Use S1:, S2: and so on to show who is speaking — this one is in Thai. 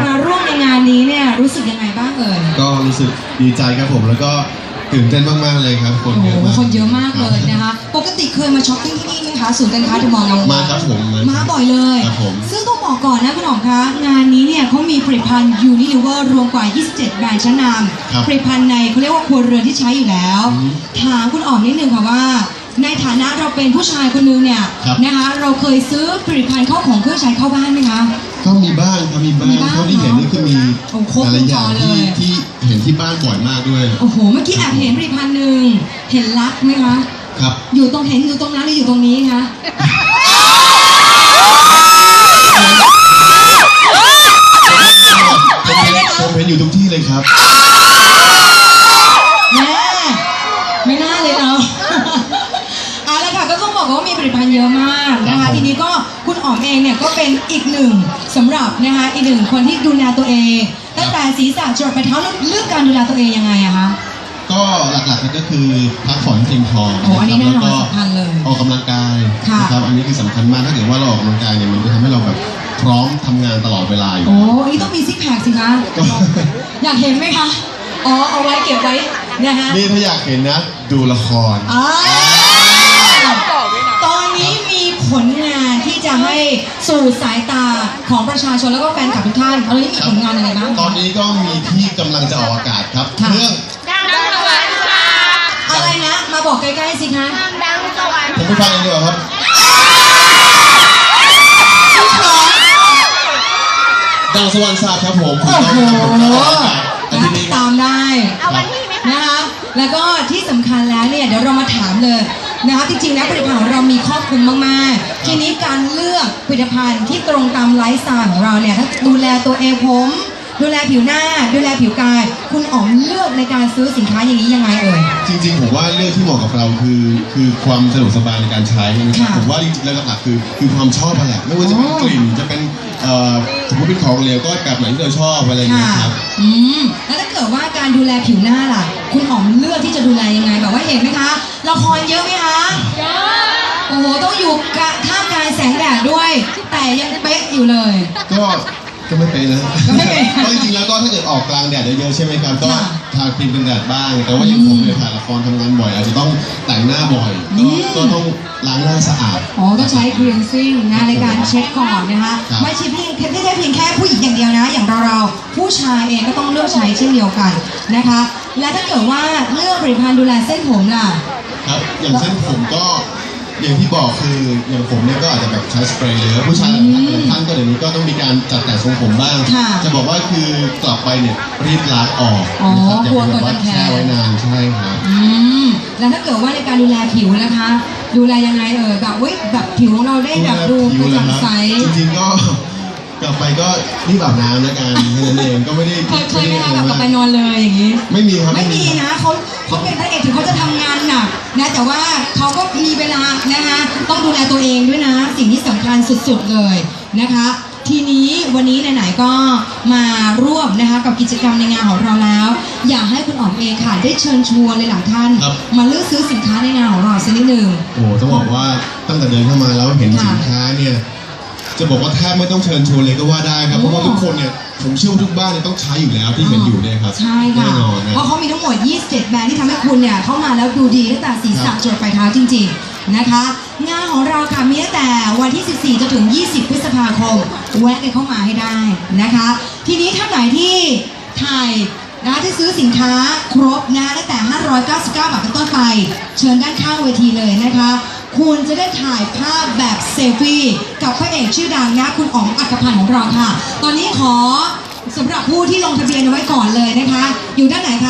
S1: มาร่วมในงานนี้เนี่ยรู้สึกยังไงบ้างเอ่ย
S2: ก็รู้สึกดีใจครับผมแล้วก็ตื่นเต้นมากๆเลยครับ คน
S1: โอ้โห
S2: เยอะมาก
S1: คนเยอะมากเลยนะคะ ปกติเคยมาช้อปปิ้งที่นี่ไหมคะศูนย์การค้าเดอะมอลล์นาว
S2: มาครับผม
S1: มาบ่อยเลย
S2: ครับผม
S1: ซึ่งต้องบอกก่อนนะคุณหอมคะ งานนี้เนี่ยเขามีผลิตภัณฑ์ยูนิลิเวอร์รวมกว่า 27 แบรนด์ชั้นน
S2: ครับำ
S1: ผลิตภัณฑ์ในเขาเรียกว่าครัวเรือนที่ใช้อยู่แล้ว
S2: อืม
S1: ถามคุณอ๋อมนิดนึงค่ะว่า ในฐานะเราเป็นผู้ชายคนนึงเนี่ย
S2: ครับ
S1: นะคะเราเคยซื้อผลิตภัณฑ์เข้าของเครื่องใช้เข้าบ้านไหมคะ
S2: ก็มีบ้างครับมีบ้าง
S1: มีบ้าง
S2: เท่าที่เห็นนี่คือมี
S1: โอ้ครบ
S2: หลายๆอย่าง
S1: วงจรเล
S2: ที่
S1: ย
S2: ที่เห็นที่บ้านบ่อยมากด้วย
S1: โอ้โหเมื่อกี้แอบเห็นผลิตภัณฑ์หนึ่งเห็นรักไหมคะ
S2: ครับ
S1: อยู่ตรงเห็นอยู่ตรงนั้นหรืออยู่ตรงนี้คะ
S2: ผมเห็นผมเห็นอยู่ทุกที่เลยครับ
S1: แม่ไม่น่าเลยเนาะ เอาละค่ะก็ต้องบอกว่ามี ผลิตภัณฑ์เยอะมากนะ
S2: ครั
S1: คะ
S2: บผม
S1: ทีนี้ก็คุณอ๋อมเองเนี่ยก็เป็นอีกหนึ่งสำหรับนะคะอีกหนึ่งคนที่ดูแลตัวเอง ตั้งแต่ศีรษะจรดไปเท้าแล้วเลือกการดูแลตัวเองยังไงอะคะ
S2: ก็หลักๆก็คือพักผ่อนให้เพียงพอ
S1: โอ้อันนี้แน่นอน
S2: แล้วก็
S1: สำคัญเลย
S2: ออกกำลังกาย
S1: ค่ะ
S2: นะครับอันนี้คือสำคัญมากถ้าเกิดว่าเราออกกำลังกายเนี่ยมันจะทำให้เราแบบพร้อมทำงานตลอดเวลาอยู่
S1: โอ้อันนี้ต้องมีซิกแพคสิคะ
S2: ก็
S1: อยากเห็นไหมคะอ๋อเอาไว้เก็บไว้นะคะ
S2: นี่ถ้าอยากเห็นนะ ดูละคร
S1: อ่าตอนนี้มี ผลงานที่จะให้สู่สายตาของประชาชนแล้วก็แฟนคลับทุกท่านตอนนี้มีผลงานอะไรบ้าง
S2: ตอนนี้ก็มีที่กำลังจะออกอากาศครับ
S1: ค่ะ
S2: เรื่อง
S1: อะไรนะ มาบอกใกล้ๆสิคะ
S2: ผมไปฟังเองดีกว่าครับดังสวรรค์ศาสตร์ครับผมถูก
S1: โอ้
S2: ต้อง
S1: โห
S2: นะ
S1: คะจริงๆแล้วผลิตภัณฑ์ของเรามีครอบคลุมมากๆ ทีนี้การเลือกผลิตภัณฑ์ที่ตรงตามไลฟ์สไตล์ของเราเนี่ยถ้าดูแลตัวเองผม ดูแลผิวหน้า ดูแลผิวกาย คุณอ๋อมเลือกในการซื้อสินค้าอย่างนี้ยังไงเอ่ย
S2: จริงๆผมว่าเรื่องที่เหมาะกับเราคือคือความสะดวกสบายในการใช้นะครับ
S1: ค่ะ
S2: ผมว่าจริงๆแล้วหลักๆคือคือความชอบอะแหละไม่ว่าจะเป็น
S1: อ๋อ
S2: กลิ่นจะเป็นเอ่อสมมติเป็นของเหลวก็แบบไหนที่เราชอบอะไรอย่างเงี้ยครับ
S1: อืม แล้วถ้าเกิดว่าการดูแลผิวหน้าล่ะ คุณอ๋อมเลือกที่จะดูแลยังไง แบบว่าเห็นไหมคะ ละครเยอะไหมคะเยอะ โอ้โหต้องอยู่กะท่ามกลางแสงแดดด้วย แต่ยังเป๊ะอยู่เลย
S2: ก็ก็ไม่เป็นนะ
S1: ก็ไม่เป็น
S2: ก็จริงๆแล้วก็ถ้าเกิดออกกลางแดดเยอะๆใช่ไหมครับก็
S1: ค่ะ
S2: ทาครีมกันแดดบ้าง แต่ว่าอย่างผมเนี่ยถ่ายละครทำงานบ่อย อาจจะต้องแต่งหน้าบ่อย
S1: อื
S2: ก็
S1: ม
S2: ก็ต้องล้างหน้าสะอาด
S1: อ๋อต้องใช้ครีนซิ่งนะในการเช็ดก่อนนะคะ
S2: ครับ
S1: ไม่ใช่เพียงไม่ใช่เพียงแค่ผู้หญิงอย่างเดียวนะ อย่างเราเราๆผู้ชายเองก็ต้องเลือกใช้เช่นเดียวกันนะคะ และถ้าเกิดว่าเลือกผลิตภัณฑ์ดูแลเส้นผมล่ะ
S2: ครับอย่างเช่นผมก็ อย่างที่บอกคืออย่างผมเนี่ยก็อาจจะแบบใช้สเปรย์เยอะผู้ชายหลายท่านก็เดี๋ยวนี้ก็ต้องมีการจัดแต่งทรงผมบ้าง
S1: ค่ะ
S2: จะบอกว่าคือกลับไปเนี่ยรีบล้างออก
S1: อ๋อ
S2: นะครับอย่าก
S1: ลัว
S2: ไปแบบว่า
S1: เกิดการแพ้
S2: แช่ไว้นานใช่ครับ
S1: อืมแล้วถ้าเกิดว่าในการดูแลผิวนะคะ ดูแลยังไงเอ่ยแบบเว้ยแบบผิวของเราได้แบบดูกระจ่างใส
S2: จริงๆก็กลับไปก็รีบอาบน้ำแล้วกันแค่นั้นเองก็ไม่ได้
S1: เคยเคยไหมคะแบบกลับไปนอนเลยอย่างนี้
S2: ไม่มีครับ
S1: ไม่มีนะเขา นหนักนะแต่ว่าเขาก็มีเวลานะคะต้องดูแลตัวเองด้วยนะ สิ่งที่สำคัญสุดๆเลยนะคะ ทีนี้วันนี้ไหนๆก็มาร่วมนะคะกับกิจกรรมในงานของเราแล้ว อยากให้คุณอ๋อมเองค่ะ ได้เชิญชวนเลยหลายท่าน
S2: ครับ
S1: มาเลือกซื้อสินค้าในงานของเราสักนิดหนึ่ง
S2: โอ้โหต้องบอกว่าตั้งแต่เดินเข้ามาแล้วเห็น
S1: ค่ะ
S2: สินค้าเนี่ย จะบอกว่าแทบไม่ต้องเชิญชวนเลยก็ว่าได้ครับ เพราะว่าทุกคนเนี่ยผมเชื่อว่าทุกบ้านเนี่ยต้องใช้อยู่แล้วที่เห็นอยู่เนี่ยครับ
S1: ใช่ค่ะ
S2: แน่นอนนะ
S1: เพราะเขามีทั้งหมด 27 แบรนด์ที่ทำให้คุณเนี่ยเข้ามาแล้วดูดีตั้งแต่ศีร
S2: ครั
S1: ษะ
S2: บ
S1: จรดปลายเท้าจริง ๆนะคะ งานของเราค่ะมีตั้งแต่วันที่ 14จนถึง 20 พฤษภาคม แวะกันเข้ามาให้ได้นะคะ ทีนี้ท่านไหนที่ถ่ายนะคะที่ซื้อสินค้าครบนะตั้งแต่ 599 บาทเป็นต้นไป เชิญด้านข้างเวทีเลยนะคะ คุณจะได้ถ่ายภาพแบบเซลฟี่กับพระเอกชื่อดังนะคุณอ๋องอัครพันธ์ของเราค่ะ ตอนนี้ขอสำหรับผู้ที่ลงทะเบียนเอาไว้ก่อนเลยนะคะ อยู่ด้านไหนคะ